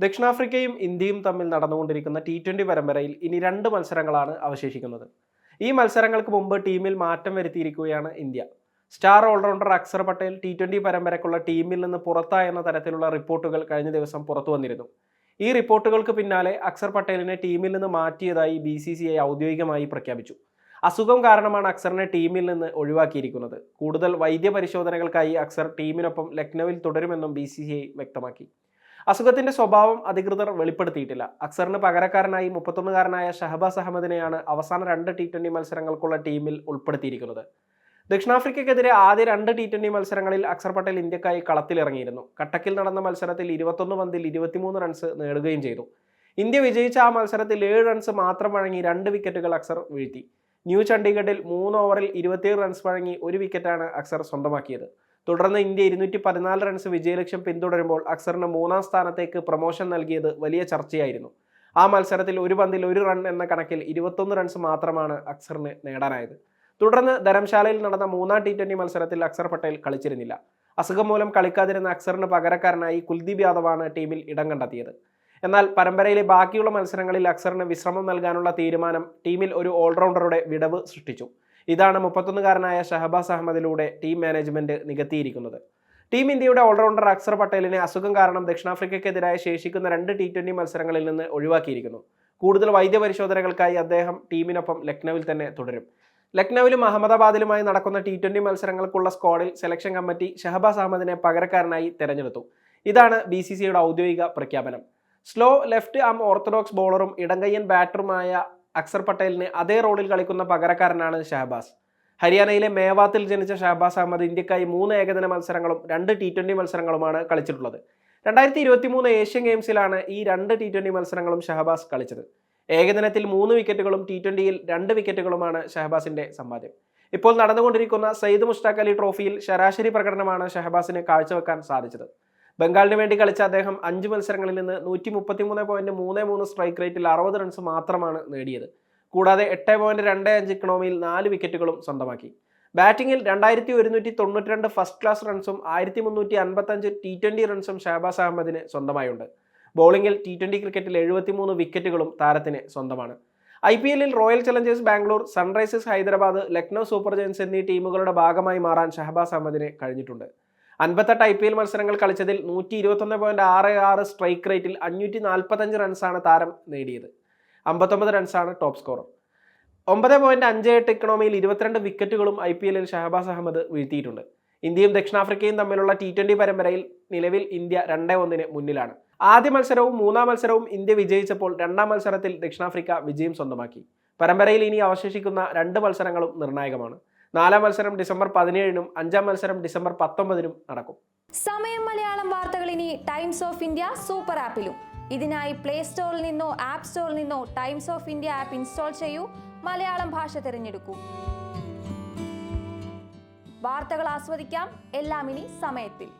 ദക്ഷിണാഫ്രിക്കയും ഇന്ത്യയും തമ്മിൽ നടന്നുകൊണ്ടിരിക്കുന്ന ടി ട്വന്റി പരമ്പരയിൽ ഇനി രണ്ട് മത്സരങ്ങളാണ് അവശേഷിക്കുന്നത്. ഈ മത്സരങ്ങൾക്ക് മുമ്പ് ടീമിൽ മാറ്റം വരുത്തിയിരിക്കുകയാണ് India. Star allrounder Axar Patel T twenty പരമ്പരയ്ക്കുള്ള ടീമിൽ നിന്ന് പുറത്തായെന്ന തരത്തിലുള്ള റിപ്പോർട്ടുകൾ കഴിഞ്ഞ ദിവസം പുറത്തു വന്നിരുന്നു. ഈ റിപ്പോർട്ടുകൾക്ക് പിന്നാലെ അക്സർ പട്ടേലിനെ ടീമിൽ നിന്ന് മാറ്റിയതായി ബി സി സി ഐ ഔദ്യോഗികമായി പ്രഖ്യാപിച്ചു. അസുഖം കാരണമാണ് അക്സറിനെ ടീമിൽ നിന്ന് ഒഴിവാക്കിയിരിക്കുന്നത്. കൂടുതൽ വൈദ്യ പരിശോധനകൾക്കായി അക്സർ ടീമിനൊപ്പം ലക്നൌവിൽ തുടരുമെന്നും ബി വ്യക്തമാക്കി. അസുഖത്തിന്റെ സ്വഭാവം അധികൃതർ വെളിപ്പെടുത്തിയിട്ടില്ല. അക്സറിന് പകരക്കാരനായി മുപ്പത്തൊന്നുകാരനായ ഷഹബാസ് അഹമ്മദിനെയാണ് അവസാന രണ്ട് ടി ട്വന്റി മത്സരങ്ങൾക്കുള്ള ടീമിൽ ഉൾപ്പെടുത്തിയിരിക്കുന്നത്. ദക്ഷിണാഫ്രിക്കയ്ക്കെതിരെ ആദ്യ രണ്ട് ടി ട്വന്റി മത്സരങ്ങളിൽ അക്സർ പട്ടേൽ ഇന്ത്യക്കായി കളത്തിലിറങ്ങിയിരുന്നു. കട്ടക്കിൽ നടന്ന മത്സരത്തിൽ ഇരുപത്തൊന്ന് പന്തിൽ ഇരുപത്തിമൂന്ന് റൺസ് നേടുകയും ചെയ്തു. ഇന്ത്യ വിജയിച്ച ആ മത്സരത്തിൽ ഏഴ് റൺസ് മാത്രം വഴങ്ങി രണ്ട് വിക്കറ്റുകൾ അക്സർ വീഴ്ത്തി. ന്യൂ ചണ്ഡീഗഡിൽ മൂന്ന് ഓവറിൽ ഇരുപത്തിയേഴ് റൺസ് വഴങ്ങി ഒരു വിക്കറ്റാണ് അക്സർ സ്വന്തമാക്കിയത്. തുടർന്ന് ഇന്ത്യ ഇരുന്നൂറ്റി പതിനാല് റൺസ് വിജയലക്ഷ്യം പിന്തുടരുമ്പോൾ അക്സറിന് മൂന്നാം സ്ഥാനത്തേക്ക് പ്രൊമോഷൻ നൽകിയത് വലിയ ചർച്ചയായിരുന്നു. ആ മത്സരത്തിൽ ഒരു പന്തിൽ ഒരു റൺ എന്ന കണക്കിൽ ഇരുപത്തൊന്ന് റൺസ് മാത്രമാണ് അക്സറിന് നേടാനായത്. തുടർന്ന് ധരംശാലയിൽ നടന്ന മൂന്നാം ടി ട്വന്റി മത്സരത്തിൽ അക്സർ പട്ടേൽ കളിച്ചിരുന്നില്ല. അസുഖം മൂലം കളിക്കാതിരുന്ന അക്സറിന് പകരക്കാരനായി കുൽദീപ് യാദവാണ് ടീമിൽ ഇടം കണ്ടെത്തിയത്. എന്നാൽ പരമ്പരയിലെ ബാക്കിയുള്ള മത്സരങ്ങളിൽ അക്സറിന് വിശ്രമം നൽകാനുള്ള തീരുമാനം ടീമിൽ ഒരു ഓൾറൗണ്ടറുടെ വിടവ് സൃഷ്ടിച്ചു. ഇതാണ് മുപ്പത്തൊന്നുകാരനായ ഷഹബാസ് അഹമ്മദിലൂടെ ടീം മാനേജ്മെന്റ് നികത്തിയിരിക്കുന്നത്. ടീം ഇന്ത്യയുടെ ഓൾറൗണ്ടർ അക്സർ പട്ടേലിനെ അസുഖം കാരണം ദക്ഷിണാഫ്രിക്കയ്ക്കെതിരായ ശേഷിക്കുന്ന രണ്ട് ടി ട്വന്റി മത്സരങ്ങളിൽ നിന്ന് ഒഴിവാക്കിയിരിക്കുന്നു. കൂടുതൽ വൈദ്യപരിശോധനകൾക്കായി അദ്ദേഹം ടീമിനൊപ്പം ലക്നൌവിൽ തന്നെ തുടരും. ലക്നൌവിലും അഹമ്മദാബാദിലുമായി നടക്കുന്ന ടി ട്വന്റി മത്സരങ്ങൾക്കുള്ള സ്ക്വാഡിൽ സെലക്ഷൻ കമ്മിറ്റി ഷഹബാസ് അഹമ്മദിനെ പകരക്കാരനായി തെരഞ്ഞെടുത്തു. ഇതാണ് ബി സി സിയുടെ ഔദ്യോഗിക പ്രഖ്യാപനം. സ്ലോ ലെഫ്റ്റ് ആം ഓർത്തഡോക്സ് ബോളറും ഇടങ്കയ്യൻ ബാറ്ററുമായ അക്സർ പട്ടേലിന് അതേ റോളിൽ കളിക്കുന്ന പകരക്കാരനാണ് ഷഹബാസ് ഹരിയാനയിലെ മേവാത്തിൽ ജനിച്ച ഷഹബാസ് അഹമ്മദ് ഇന്ത്യക്കായി മൂന്ന് ഏകദിന മത്സരങ്ങളും രണ്ട് ടി ട്വന്റി മത്സരങ്ങളുമാണ് കളിച്ചിട്ടുള്ളത്. രണ്ടായിരത്തി ഇരുപത്തി മൂന്ന് ഏഷ്യൻ ഗെയിംസിലാണ് ഈ രണ്ട് ടി ട്വന്റി മത്സരങ്ങളും ഷഹബാസ് കളിച്ചത്. ഏകദിനത്തിൽ മൂന്ന് വിക്കറ്റുകളും ടി ട്വന്റിയിൽ രണ്ട് വിക്കറ്റുകളുമാണ് ഷഹബാസിന്റെ സമ്പാദ്യം. ഇപ്പോൾ നടന്നുകൊണ്ടിരിക്കുന്ന സയ്യിദ് മുഷ്താഖ് അലി ട്രോഫിയിൽ ശരാശരി പ്രകടനമാണ് ഷഹബാസിന് കാഴ്ചവെക്കാൻ സാധിച്ചത്. ബംഗാളിന് വേണ്ടി കളിച്ച അദ്ദേഹം അഞ്ച് മത്സരങ്ങളിൽ നിന്ന് നൂറ്റി മുപ്പത്തിമൂന്ന് പോയിന്റ് മൂന്ന് മൂന്ന് സ്ട്രൈക്ക് റേറ്റിൽ അറുപത് റൺസ് മാത്രമാണ് നേടിയത്. കൂടാതെ എട്ട് പോയിന്റ് രണ്ട് അഞ്ച് ഇക്കണോമിയിൽ നാല് വിക്കറ്റുകളും സ്വന്തമാക്കി. ബാറ്റിംഗിൽ രണ്ടായിരത്തി ഒരുന്നൂറ്റി തൊണ്ണൂറ്റിരണ്ട് ഫസ്റ്റ് ക്ലാസ് റൺസും ആയിരത്തി മുന്നൂറ്റി അൻപത്തഞ്ച് ടി ട്വന്റി റൺസും ഷഹബാസ് അഹമ്മദിന് സ്വന്തമായുണ്ട്. ബോളിംഗിൽ ടി ട്വന്റി ക്രിക്കറ്റിൽ എഴുപത്തിമൂന്ന് വിക്കറ്റുകളും താരത്തിന് സ്വന്തമാണ്. ഐ പി എല്ലിൽ royal challengers Bangalore sunrisers Hyderabad Lucknow super giants എന്നീ ടീമുകളുടെ ഭാഗമായി മാറാൻ ഷഹബാസ് അഹമ്മദിന് കഴിഞ്ഞിട്ടുണ്ട്. അൻപത്തെട്ട് ഐ പി എൽ മത്സരങ്ങൾ കളിച്ചതിൽ നൂറ്റി ഇരുപത്തൊന്ന് പോയിന്റ് ആറ് ആറ് സ്ട്രൈക്ക് റേറ്റിൽ അഞ്ഞൂറ്റി നാൽപ്പത്തഞ്ച് റൺസാണ് താരം നേടിയത്. അമ്പത്തൊമ്പത് റൺസാണ് ടോപ്പ് സ്കോറർ ഒമ്പത് പോയിന്റ് അഞ്ച് എട്ട് ഇക്കണോമിയിൽ ഇരുപത്തിരണ്ട് വിക്കറ്റുകളും ഐ പി എല്ലിൽ ഷഹബാസ് അഹമ്മദ് വീഴ്ത്തിയിട്ടുണ്ട്. ഇന്ത്യയും ദക്ഷിണാഫ്രിക്കയും തമ്മിലുള്ള ടി ട്വന്റി പരമ്പരയിൽ നിലവിൽ ഇന്ത്യ രണ്ടേ ഒന്നിന് മുന്നിലാണ്. ആദ്യ മത്സരവും മൂന്നാം മത്സരവും ഇന്ത്യ വിജയിച്ചപ്പോൾ രണ്ടാം മത്സരത്തിൽ ദക്ഷിണാഫ്രിക്ക വിജയം സ്വന്തമാക്കി. പരമ്പരയിൽ ഇനി അവശേഷിക്കുന്ന രണ്ട് മത്സരങ്ങളും നിർണായകമാണ്. നാലാം മത്സരം ഡിസംബർ പതിനേഴിനും അഞ്ചാം മത്സരം ഡിസംബർ പത്തൊമ്പതിനും നടക്കും. സമയം മലയാളം വാർത്തകൾ ഇനി ടൈംസ് ഓഫ് ഇന്ത്യ സൂപ്പർ ആപ്പിലും ഇതിനായി പ്ലേ സ്റ്റോറിൽ നിന്നോ ആപ്പ് സ്റ്റോറിൽ നിന്നോ times of India app install ചെയ്യൂ. മലയാളം ഭാഷ തിരഞ്ഞെടുക്കൂ. വാർത്തകൾ ആസ്വദിക്കാം. എല്ലാം ഇനി സമയത്തിൽ.